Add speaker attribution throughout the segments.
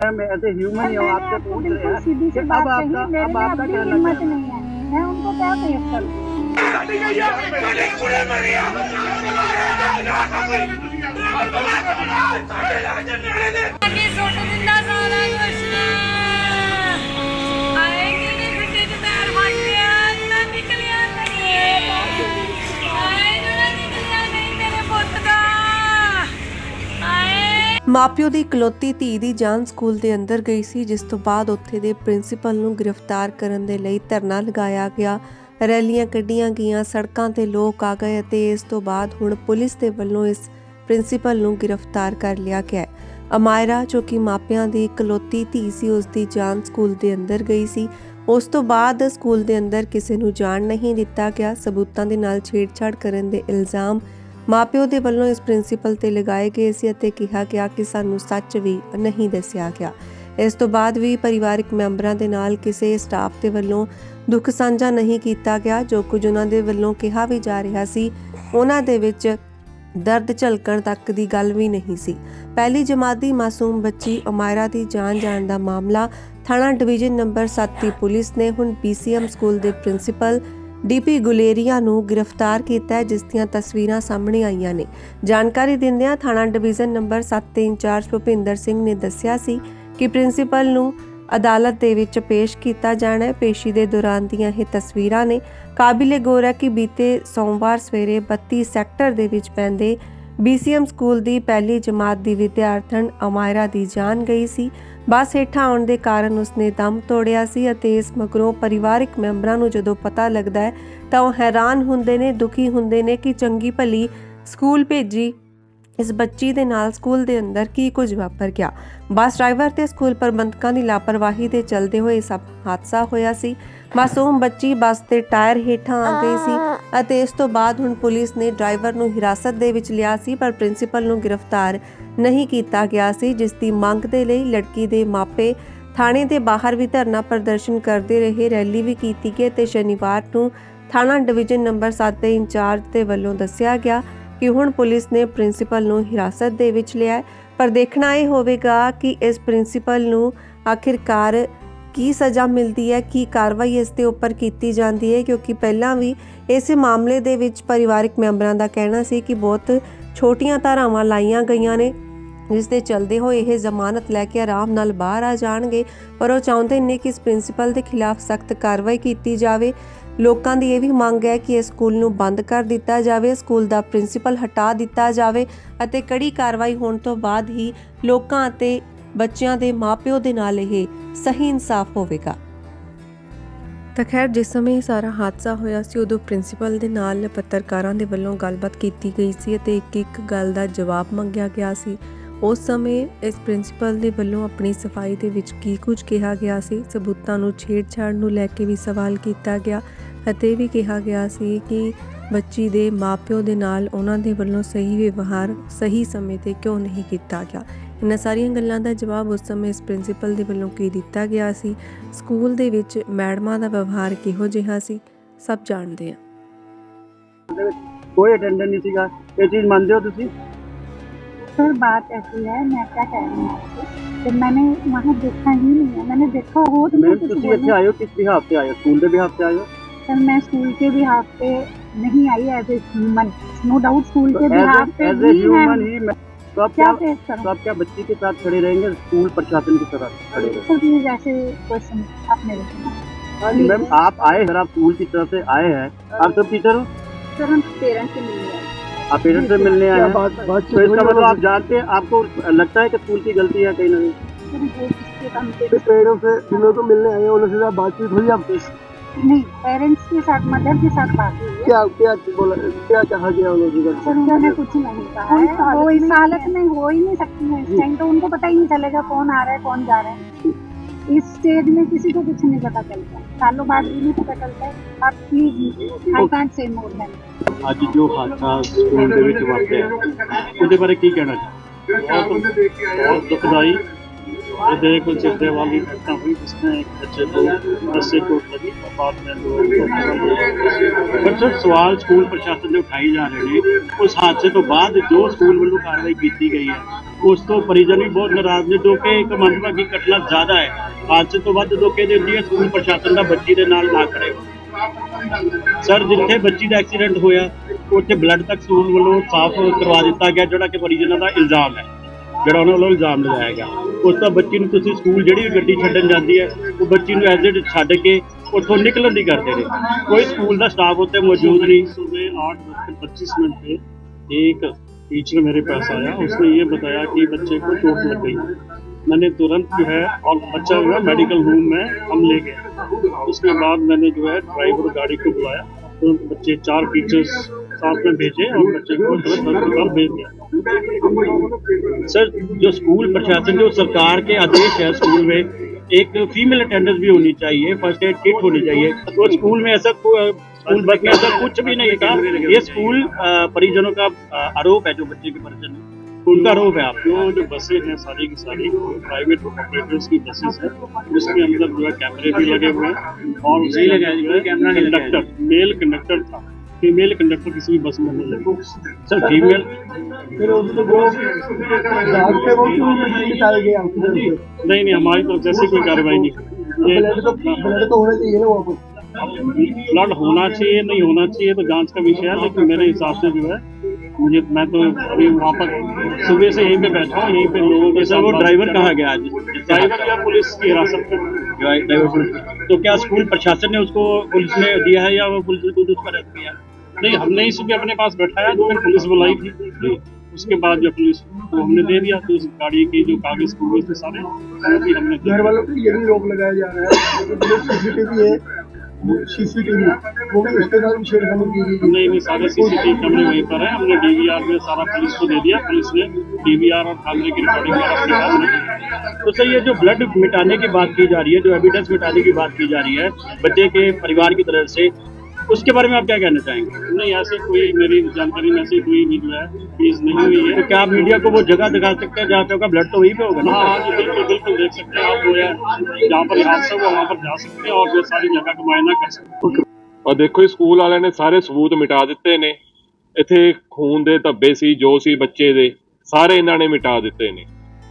Speaker 1: मैं ऐसे ह्यूमन ही हूँ आपसे
Speaker 2: आपको
Speaker 1: पूछ रहे
Speaker 2: बिल्कुल
Speaker 1: हैं
Speaker 2: सीधी सी
Speaker 1: कि
Speaker 2: बात
Speaker 1: अब
Speaker 2: कही
Speaker 1: आपका
Speaker 2: मेरे
Speaker 1: अब
Speaker 2: में
Speaker 1: आपका
Speaker 2: अब भी
Speaker 1: क्या
Speaker 2: हिम्मत
Speaker 1: लगता है
Speaker 2: नहीं है मैं उनको क्या पेश करूँ
Speaker 3: ਅੱਗੇ
Speaker 4: ਮਾਪਿਓ ਦੀ ਇਕਲੌਤੀ ਧੀ ਦੀ ਜਾਨ ਸਕੂਲ ਦੇ ਅੰਦਰ ਗਈ ਸੀ, ਜਿਸ ਤੋਂ ਬਾਅਦ ਉੱਥੇ ਦੇ ਪ੍ਰਿੰਸੀਪਲ ਨੂੰ ਗ੍ਰਿਫਤਾਰ ਕਰਨ ਦੇ ਲਈ ਧਰਨਾ ਲਗਾਇਆ ਗਿਆ। ਰੈਲੀਆਂ ਕੱਢੀਆਂ ਗਈਆਂ, ਸੜਕਾਂ ਤੇ ਲੋਕ ਆ ਗਏ ਅਤੇ ਇਸ ਤੋਂ ਬਾਅਦ ਹੁਣ ਪੁਲਿਸ ਦੇ ਵੱਲੋਂ ਇਸ ਪ੍ਰਿੰਸੀਪਲ ਨੂੰ ਗ੍ਰਿਫਤਾਰ ਕਰ ਲਿਆ ਗਿਆ ਅਮਾਇਰਾ, ਜੋ ਕਿ ਮਾਪਿਆਂ ਦੀ ਇਕਲੌਤੀ ਧੀ ਸੀ, ਉਸ ਦੀ ਜਾਨ ਸਕੂਲ ਦੇ ਅੰਦਰ ਗਈ ਸੀ। ਉਸ ਤੋਂ ਬਾਅਦ ਸਕੂਲ ਦੇ ਅੰਦਰ ਕਿਸੇ ਨੂੰ ਜਾਣ ਨਹੀਂ ਦਿੱਤਾ ਗਿਆ। ਸਬੂਤਾਂ ਦੇ ਨਾਲ ਛੇੜਛਾੜ ਕਰਨ ਦੇ ਇਲਜ਼ਾਮ ਮਾਪਿਓ ਦੇ ਵੱਲੋਂ ਇਸ ਪ੍ਰਿੰਸੀਪਲ ਤੇ ਲਗਾਏ ਗਏ ਸੀ ਅਤੇ ਕਿਹਾ ਗਿਆ ਕਿ ਸਾਨੂੰ ਸੱਚ ਵੀ ਨਹੀਂ ਦੱਸਿਆ ਗਿਆ। ਇਸ ਤੋਂ ਬਾਅਦ ਵੀ ਪਰਿਵਾਰਕ ਮੈਂਬਰਾਂ ਦੇ ਨਾਲ ਕਿਸੇ ਸਟਾਫ ਦੇ ਵੱਲੋਂ ਦੁੱਖ ਸਾਂਝਾ ਨਹੀਂ ਕੀਤਾ ਗਿਆ, ਜੋ ਕੁਝ ਉਹਨਾਂ ਦੇ ਵੱਲੋਂ ਕਿਹਾ ਵੀ ਜਾ ਰਿਹਾ ਸੀ, ਉਹਨਾਂ ਦੇ ਵਿੱਚ ਦਰਦ ਝਲਕਣ ਤੱਕ ਦੀ ਗੱਲ ਵੀ ਨਹੀਂ ਸੀ। ਪਹਿਲੀ ਜਮਾਤ ਦੀ ਮਾਸੂਮ ਬੱਚੀ ਅਮਾਇਰਾ ਦੀ ਜਾਨ ਜਾਣ ਦਾ ਮਾਮਲਾ ਥਾਣਾ ਡਿਵੀਜ਼ਨ ਨੰਬਰ 7 ਦੀ ਪੁਲਿਸ ਨੇ ਹੁਣ ਪੀਸੀਐਮ ਸਕੂਲ ਦੇ ਪ੍ਰਿੰਸੀਪਲ ਡੀਪੀ ਗੁਲੇਰੀਆ ਨੂੰ ਗ੍ਰਿਫਤਾਰ ਕੀਤਾ ਜਿਸ ਦੀਆਂ ਤਸਵੀਰਾਂ ਸਾਹਮਣੇ ਆਈਆਂ ਨੇ। ਜਾਣਕਾਰੀ ਦਿੰਦਿਆਂ ਥਾਣਾ ਡਿਵੀਜ਼ਨ ਨੰਬਰ 7 ਦੇ ਇੰਚਾਰਜ ਭੁਪਿੰਦਰ ਸਿੰਘ ਨੇ ਦੱਸਿਆ ਸੀ ਕਿ ਪ੍ਰਿੰਸੀਪਲ ਨੂੰ ਅਦਾਲਤ ਦੇ ਵਿੱਚ ਪੇਸ਼ ਕੀਤਾ ਜਾਣਾ ਹੈ। ਪੇਸ਼ੀ ਦੇ ਦੌਰਾਨ ਦੀਆਂ ਇਹ ਤਸਵੀਰਾਂ ਨੇ ਕਾਬਿਲੇ ਗੌਰ ਹੈ ਕਿ ਬੀਤੇ ਸੋਮਵਾਰ ਸਵੇਰੇ 32 ਸੈਕਟਰ ਦੇ ਵਿੱਚ ਪੈਂਦੇ ਬੀਸੀਐਮ ਸਕੂਲ ਦੀ ਪਹਿਲੀ ਜਮਾਤ ਦੀ ਵਿਦਿਆਰਥਣ ਅਮਾਇਰਾ ਦੀ ਜਾਨ ਗਈ ਸੀ। ਬੱਸ ਹੇਠਾਂ ਆਉਣ ਦੇ ਕਾਰਨ ਉਸਨੇ ਦਮ ਤੋੜਿਆ ਸੀ ਅਤੇ ਇਸ ਮਗਰੋਂ ਪਰਿਵਾਰਕ ਮੈਂਬਰਾਂ ਨੂੰ ਜਦੋਂ ਪਤਾ ਲੱਗਦਾ ਹੈ, ਤਾਂ ਉਹ ਹੈਰਾਨ ਹੁੰਦੇ ਨੇ, ਦੁਖੀ ਹੁੰਦੇ ਨੇ ਕਿ ਚੰਗੀ ਭਲੀ ਸਕੂਲ ਭੇਜੀ। ਇਸ ਬੱਚੀ ਦੇ ਨਾਲ ਸਕੂਲ ਦੇ ਅੰਦਰ ਕੀ ਕੁਝ ਵਾਪਰ ਗਿਆ? ਬੱਸ ਡਰਾਈਵਰ ਤੇ ਸਕੂਲ ਪ੍ਰਬੰਧਕਾਂ ਦੀ ਲਾਪਰਵਾਹੀ ਦੇ ਚਲਦੇ ਹੋਏ ਸਭ ਹਾਦਸਾ ਹੋਇਆ ਸੀ। ਮਾਸੂਮ ਬੱਚੀ ਬੱਸ ਦੇ ਟਾਇਰ ਹੇਠਾਂ ਆ ਗਈ ਸੀ। ਅਤੇ ਇਸ ਤੋਂ ਬਾਅਦ ਹੁਣ ਪੁਲਿਸ ਨੇ ਡਰਾਈਵਰ ਨੂੰ ਹਿਰਾਸਤ ਦੇ ਵਿੱਚ ਲਿਆ ਸੀ, ਪਰ ਪ੍ਰਿੰਸੀਪਲ ਨੂੰ ਗ੍ਰਿਫਤਾਰ ਨਹੀਂ ਕੀਤਾ ਗਿਆ ਸੀ, ਜਿਸ ਦੀ ਮੰਗ ਦੇ ਲਈ ਲੜਕੀ ਦੇ ਮਾਪੇ ਥਾਣੇ ਦੇ ਬਾਹਰ ਵੀ ਧਰਨਾ ਪ੍ਰਦਰਸ਼ਨ ਕਰਦੇ ਰਹੇ, ਰੈਲੀ ਵੀ ਕੀਤੀ ਗਈ ਤੇ ਸ਼ਨੀਵਾਰ ਨੂੰ ਥਾਣਾ ਡਿਵੀਜ਼ਨ ਨੰਬਰ 7 ਦੇ ਇੰਚਾਰਜ ਦੇ ਵੱਲੋਂ ਦੱਸਿਆ ਗਿਆ ਕਿ ਹੁਣ ਪੁਲਿਸ ਨੇ ਪ੍ਰਿੰਸੀਪਲ ਨੂੰ ਹਿਰਾਸਤ ਦੇ ਵਿੱਚ ਲਿਆ ਪਰ ਦੇਖਣਾ ਇਹ ਹੋਵੇਗਾ ਕਿ ਇਸ ਪ੍ਰਿੰਸੀਪਲ ਨੂੰ ਆਖਿਰਕਾਰ ਕੀ ਸਜ਼ਾ ਮਿਲਦੀ ਹੈ, ਕੀ ਕਾਰਵਾਈ ਇਸ ਦੇ ਉੱਪਰ ਕੀਤੀ ਜਾਂਦੀ ਹੈ, ਕਿਉਂਕਿ ਪਹਿਲਾਂ ਵੀ ਇਸੇ ਮਾਮਲੇ ਦੇ ਵਿੱਚ ਪਰਿਵਾਰਕ ਮੈਂਬਰਾਂ ਦਾ ਕਹਿਣਾ ਸੀ ਕਿ ਬਹੁਤ ਛੋਟੀਆਂ ਧਾਰਾਵਾਂ ਲਾਈਆਂ ਗਈਆਂ ਨੇ, ਜਿਸ ਦੇ ਚਲਦੇ ਹੋਏ ਇਹ ਜ਼ਮਾਨਤ ਲੈ ਕੇ ਆਰਾਮ ਨਾਲ ਬਾਹਰ ਆ ਜਾਣਗੇ, ਪਰ ਉਹ ਚਾਹੁੰਦੇ ਨੇ ਕਿ ਇਸ ਪ੍ਰਿੰਸੀਪਲ ਦੇ ਖਿਲਾਫ ਸਖਤ ਕਾਰਵਾਈ ਕੀਤੀ ਜਾਵੇ। ਲੋਕਾਂ ਦੀ ਇਹ ਵੀ ਮੰਗ ਹੈ ਕਿ ਇਸ ਸਕੂਲ ਨੂੰ ਬੰਦ ਕਰ ਦਿੱਤਾ ਜਾਵੇ, ਸਕੂਲ ਦਾ ਪ੍ਰਿੰਸੀਪਲ ਹਟਾ ਦਿੱਤਾ ਜਾਵੇ ਅਤੇ ਕੜੀ ਕਾਰਵਾਈ ਹੋਣ ਤੋਂ ਬਾਅਦ ਹੀ ਲੋਕਾਂ ਅਤੇ ਬੱਚਿਆਂ ਦੇ ਮਾਪਿਓ ਦੇ ਨਾਲ ਇਹ ਸਹੀ ਇਨਸਾਫ ਹੋਵੇਗਾ। ਤਾਂ ਖੈਰ, ਜਿਸ ਸਮੇਂ ਇਹ ਸਾਰਾ ਹਾਦਸਾ ਹੋਇਆ ਸੀ, ਉਦੋਂ ਪ੍ਰਿੰਸੀਪਲ ਦੇ ਨਾਲ ਪੱਤਰਕਾਰਾਂ ਦੇ ਵੱਲੋਂ ਗੱਲਬਾਤ ਕੀਤੀ ਗਈ ਸੀ ਅਤੇ ਇੱਕ ਇੱਕ ਗੱਲ ਦਾ ਜਵਾਬ ਮੰਗਿਆ ਗਿਆ ਸੀ। ਉਸ ਸਮੇਂ ਇਸ ਪ੍ਰਿੰਸੀਪਲ ਦੇ ਵੱਲੋਂ ਆਪਣੀ ਸਫ਼ਾਈ ਦੇ ਵਿੱਚ ਕੀ ਕੁਝ ਕਿਹਾ ਗਿਆ ਸੀ, ਸਬੂਤਾਂ ਨੂੰ ਛੇੜਛਾੜ ਨੂੰ ਲੈ ਕੇ ਵੀ ਸਵਾਲ ਕੀਤਾ ਗਿਆ ਅਤੇ ਵੀ ਕਿਹਾ ਗਿਆ ਸੀ ਕਿ ਬੱਚੀ ਦੇ ਮਾਪਿਓ ਦੇ ਨਾਲ ਉਹਨਾਂ ਦੇ ਵੱਲੋਂ ਸਹੀ ਵਿਵਹਾਰ ਸਹੀ ਸਮੇਂ ਤੇ ਕਿਉਂ ਨਹੀਂ ਕੀਤਾ ਗਿਆ। ਇਹਨਾਂ ਸਾਰੀਆਂ ਗੱਲਾਂ ਦਾ ਜਵਾਬ ਉਸ ਸਮੇਂ ਇਸ ਪ੍ਰਿੰਸੀਪਲ ਦੇ ਵੱਲੋਂ ਕੀ ਦਿੱਤਾ ਗਿਆ ਸੀ ਸਕੂਲ ਦੇ ਵਿੱਚ ਮੈਡਮਾਂ ਦਾ ਵਿਵਹਾਰ ਕਿਹੋ ਜਿਹਾ ਸੀ ਸਭ ਜਾਣਦੇ ਹਾਂ
Speaker 1: ਕੋਈ ਅਟੈਂਡੈਂਟ ਨਹੀਂ ਸੀਗਾ ਇਹ ਚੀਜ਼ ਮੰਨਦੇ ਹੋ ਤੁਸੀਂ
Speaker 2: सर बात ऐसी है मैं क्या कह रही हूँ आपसे कि मैंने वहाँ देखा ही नहीं है मैंने देखा हो तो मैं
Speaker 1: ਮੈਮ
Speaker 2: कुछ
Speaker 1: ਤੁਸੀਂ ਇੱਥੇ
Speaker 2: बोलूं।
Speaker 1: ਆਏ ਹੋ ਕਿਸ ਬਿਹਾਫ ਤੇ ਆਏ ਹੋ ਸਕੂਲ ਦੇ ਬਿਹਾਫ ਤੇ ਆਏ ਹੋ
Speaker 2: सर मैं स्कूल के बिहाफ पे नहीं I as a human no doubt school के बिहाफ पे
Speaker 1: एज ए
Speaker 2: भी
Speaker 1: ह्यूमन
Speaker 2: मैं
Speaker 1: ही मैं तो आप
Speaker 2: क्या
Speaker 1: क्या तो आप क्या बच्ची के साथ खड़े रहेंगे स्कूल प्रशासन की तरफ़ खड़े रहेंगे?
Speaker 2: से
Speaker 1: मैम आप आए अगर आप स्कूल की तरफ़ से आए हैं। आप सब टीचर हो?
Speaker 2: सर हम पेरेंट्स से मिलने आए
Speaker 1: आप पेरेंट्स से मिलने आए हैं? तो इसका मतलब आप जानते हैं आपको लगता है कि स्कूल की गलती है कहीं ना कहीं? पेरेंट्स से जिन लोगों को मिलने आए हैं उनसे बातचीत हुई आपकी
Speaker 2: नहीं पेरेंट्स के साथ मदर के साथ बात हुई है
Speaker 1: क्या क्या बोला क्या कहा गया उन्होंने
Speaker 2: सर उन्होंने कुछ नहीं कहा है वो इस हालत में हो ही नहीं सकती है इस टाइम तो उनको पता ही नहीं चलेगा कौन आ रहा है कौन जा रहा है इस स्टेज में किसी को कुछ नहीं पता चलता सालों बाद भी नहीं पता चलता है आप please I can't say more than
Speaker 5: ਅੱਜ ਜੋ ਹਾਦਸਾ ਸਕੂਲ ਦੇ ਵਿੱਚ ਵਾਪਰਿਆ ਉਹਦੇ ਬਾਰੇ ਕੀ ਕਹਿਣਾ ਚਾਹੁੰਦੇ ਬਹੁਤ ਦੁਖਦਾਈ हृदय को चलने वाली घटना हुई जिसमें एक बच्चे को रस्से ਸਵਾਲ ਸਕੂਲ ਪ੍ਰਸ਼ਾਸਨ ਦੇ ਉਠਾਈ ਜਾ ਰਹੇ ਨੇ। ਉਸ ਹਾਦਸੇ ਤੋਂ ਬਾਅਦ ਜੋ ਸਕੂਲ ਵੱਲੋਂ ਕਾਰਵਾਈ ਕੀਤੀ ਗਈ ਹੈ, ਉਸ ਤੋਂ ਪਰਿਜਨ ਵੀ ਬਹੁਤ ਨਾਰਾਜ਼ ਨੇ, ਜੋ ਕਿ ਇੱਕ ਮੰਦਭਾਗੀ ਘਟਨਾ ਜ਼ਿਆਦਾ ਹੈ। ਹਾਦਸੇ ਤੋਂ ਵੱਧ ਜੋ ਕਹਿੰਦੇ ਹੁੰਦੀ ਹੈ ਸਕੂਲ ਪ੍ਰਸ਼ਾਸਨ ਦਾ ਬੱਚੀ ਦੇ ਨਾਲ ਨਾ ਖੜੇ ਸਰ, ਜਿੱਥੇ ਬੱਚੀ ਦਾ ਐਕਸੀਡੈਂਟ ਹੋਇਆ, ਉੱਥੇ ਬਲੱਡ ਤੱਕ ਸਕੂਲ ਵੱਲੋਂ ਸਾਫ਼ ਕਰਵਾ ਦਿੱਤਾ ਗਿਆ, ਜਿਹੜਾ ਕਿ ਪਰਿਜਨਾਂ ਦਾ ਇਲਜ਼ਾਮ ਹੈ। ਜਿਹੜਾ ਉਹਨਾਂ ਵੱਲੋਂ ਇਲਜ਼ਾਮ ਲਗਾਇਆ ਗਿਆ ਉਸ ਤੋਂ ਬੱਚੀ ਨੂੰ ਤੁਸੀਂ ਸਕੂਲ ਜਿਹੜੀ ਵੀ ਗੱਡੀ ਛੱਡਣ ਜਾਂਦੀ ਹੈ ਉਹ ਬੱਚੀ ਨੂੰ ਐਜ਼ ਇਟ ਛੱਡ ਕੇ ਉੱਥੋਂ ਨਿਕਲਣ ਦੀ ਕਰਦੇ ਨੇ ਕੋਈ ਸਕੂਲ ਦਾ ਸਟਾਫ ਉੱਥੇ ਮੌਜੂਦ नहीं सुबह आठ बजकर पच्चीस मिनट पे एक टीचर मेरे पास आया उसने ये बताया कि बच्चे को चोट लग गई मैंने तुरंत जो है और बच्चा जो है मेडिकल रूम में हम ले गए उसके बाद मैंने जो है ड्राइवर गाड़ी को बुलाया तो बच्चे चार टीचर्स साथ में भेजे और बच्चे को जो है अस्पताल भेज दिया सर जो स्कूल प्रशासन जो सरकार के आदेश है स्कूल में एक फीमेल अटेंडेंस भी होनी चाहिए फ़र्स्ट एड किट होनी चाहिए। तो स्कूल में ऐसा स्कूल बस में ऐसा कुछ भी नहीं था ये स्कूल परिजनों का आरोप है जो बच्चे के परिजन हैं। उनका आरोप है आप जो जो बसें हैं सारी की सारी प्राइवेट ऑपरेटर्स की बसेस हैं जिसके अंदर जो है कैमरे भी लगे हुए हैं और कंडक्टर मेल कंडक्टर था। फीमेल कंडक्टर किसी भी बस में नहीं लगे। सर फीमेल
Speaker 1: फिर उसको जो जाँच पे वो क्यों नहीं
Speaker 5: नहीं नहीं हमारी तरफ़ से ऐसी कोई कार्रवाई नहीं। ये
Speaker 1: ब्लड तो ब्लड तो होना चाहिए ना वहाँ
Speaker 5: ब्लड होना चाहिए नहीं होना चाहिए तो जाँच का विषय है लेकिन मेरे हिसाब से जो है मुझे मैं तो अभी वहाँ पर सुबह से यहीं पे बैठा हूँ यहीं पे लोगों के साथ वो ड्राइवर कहाँ गया आज? ड्राइवर या पुलिस की हिरासत में। ड्राइवर तो क्या स्कूल प्रशासन ने उसको पुलिस में दिया है या वो पुलिस ने खुद उसको रख दिया नहीं हमने ही सुबह अपने पास बैठाया तो फिर पुलिस बुलाई थी। उसके बाद जो पुलिस को हमने दे दिया तो उस गाड़ी के जो कागज़ कागज़ थे सारे भी हमने
Speaker 1: घर वालों पे ये भी रोक लगाया जा रहा है। सीसीटीवी है सीसीटीवी वो भी उसके साथ छेड़खानी की गई
Speaker 5: नहीं नहीं सारे सीसीटीवी कैमरे वहीं पर है। हमने डीवीआर में सारा पुलिस को दे दिया। पुलिस ने डीवीआर और कैमरे की रिकॉर्डिंग अपने पास रखी तो सर ये जो ब्लड मिटाने की बात की जा रही है जो एविडेंस मिटाने की बात की जा रही है बच्चे के परिवार की तरफ़ से उसके बारे में आप क्या कहना चाहेंगे नहीं ऐसी कोई मेरी जानकारी में ऐसी कोई भी जो है चीज नहीं हुई है तो क्या आप मीडिया को वो जगह दिखा सकते हैं जहाँ पे होगा ब्लड तो वहीं पे होगा ना हाँ हाँ जी बिल्कुल बिल्कुल देख सकते हैं आप वो है जहाँ पर हादसा हुआ वहाँ पर जा सकते हैं और जो सारी जगह का मुआयना कर सकते हैं
Speaker 6: ਔਰ ਦੇਖੋ ਜੀ ਸਕੂਲ ਵਾਲਿਆਂ ਨੇ ਸਾਰੇ ਸਬੂਤ ਮਿਟਾ ਦਿੱਤੇ ਨੇ ਇੱਥੇ ਖੂਨ ਦੇ ਧੱਬੇ ਸੀ ਜੋ ਸੀ ਬੱਚੇ ਦੇ ਸਾਰੇ ਇਹਨਾਂ ਨੇ ਮਿਟਾ ਦਿੱਤੇ ਨੇ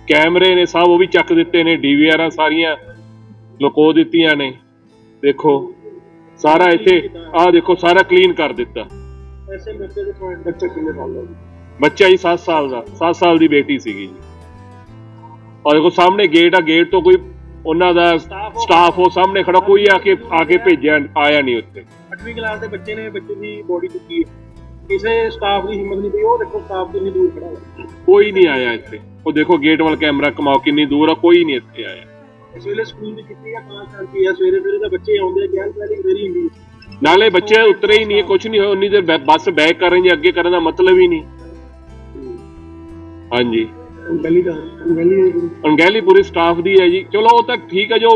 Speaker 6: ਕੈਮਰੇ ਨੇ ਸਭ ਉਹ ਵੀ ਚੱਕ ਦਿੱਤੇ ਨੇ ਡੀਵੀਆਰਾਂ ਸਾਰੀਆਂ ਲੁਕੋ ਦਿੱਤੀਆਂ ਨੇ ਦੇਖੋ ਸਾਰਾ ਇੱਥੇ ਆਹ ਦੇਖੋ ਸਾਰਾ ਕਲੀਨ ਕਰ ਦਿੱਤਾ। ਬੱਚਾ ਹੀ 7 ਸਾਲ ਦਾ 7 ਸਾਲ ਦੀ ਬੇਟੀ ਸੀਗੀ ਜੀ। ਔਰ ਦੇਖੋ ਸਾਹਮਣੇ ਗੇਟ ਆ ਗੇਟ ਤੋਂ ਕੋਈ ਉਹਨਾਂ ਦਾ ਸਟਾਫ ਉਹ ਸਾਹਮਣੇ ਖੜਾ ਕੋਈ ਆ ਕੇ ਆ ਕੇ ਭੇਜਿਆ ਆਇਆ ਨਹੀਂ ਉੱਥੇ।
Speaker 5: ਅੱਠਵੀਂ ਕਲਾਸ ਦੇ ਬੱਚੇ ਨੇ ਬੱਚੇ ਦੀ ਬੋਡੀ ਚੁੱਕੀ ਹੈ। ਕਿਸੇ ਸਟਾਫ ਦੀ ਹਿੰਮਤ ਨਹੀਂ ਪਈ ਉਹ ਦੇਖੋ ਸਟਾਫ ਕਿੰਨੀ ਦੂਰ ਖੜਾ ਹੈ
Speaker 6: ਕੋਈ ਨਹੀਂ ਆਇਆ ਇੱਥੇ। ਉਹ ਦੇਖੋ ਗੇਟ ਵੱਲ ਕੈਮਰਾ ਕਮਾਓ ਕਿੰਨੀ ਦੂਰ ਆ ਕੋਈ ਨਹੀਂ ਇੱਥੇ ਆਇਆ।
Speaker 5: ਇਸ ਵੇਲੇ ਸਕੂਲ ਦੀ ਛੁੱਟੀ ਆ ਤਾਂ ਸ਼ਾਂਤੀ ਆ ਸਵੇਰੇ ਸਵੇਰੇ ਤਾਂ ਬੱਚੇ ਆਉਂਦੇ ਗੈਰ ਪਲੈਨਿੰਗ ਵੇਰੀ ਹੁੰਦੀ
Speaker 6: ਨਾਲੇ ਬੱਚੇ ਉਤਰੇ ਹੀ ਨਹੀਂ ਕੁਝ ਨਹੀਂ ਹੋਇਆ ਉਨੀ ਦੇਰ ਬੈ- ਬੱਸ ਬੈਕ ਕਰਨ ਜਾਂ ਅੱਗੇ ਕਰਨ ਦਾ ਮਤਲਬ ਹੀ ਨਹੀਂ। ਹਾਂਜੀ।
Speaker 5: ਗਲੀ ਦਾ ਗਲੀ
Speaker 6: ਅਣਗਹਿਲੀ ਪੂਰੇ ਸਟਾਫ ਦੀ ਹੈ ਜੀ। ਚਲੋ ਉਹ ਤਾਂ ਠੀਕ ਹੈ ਜੋ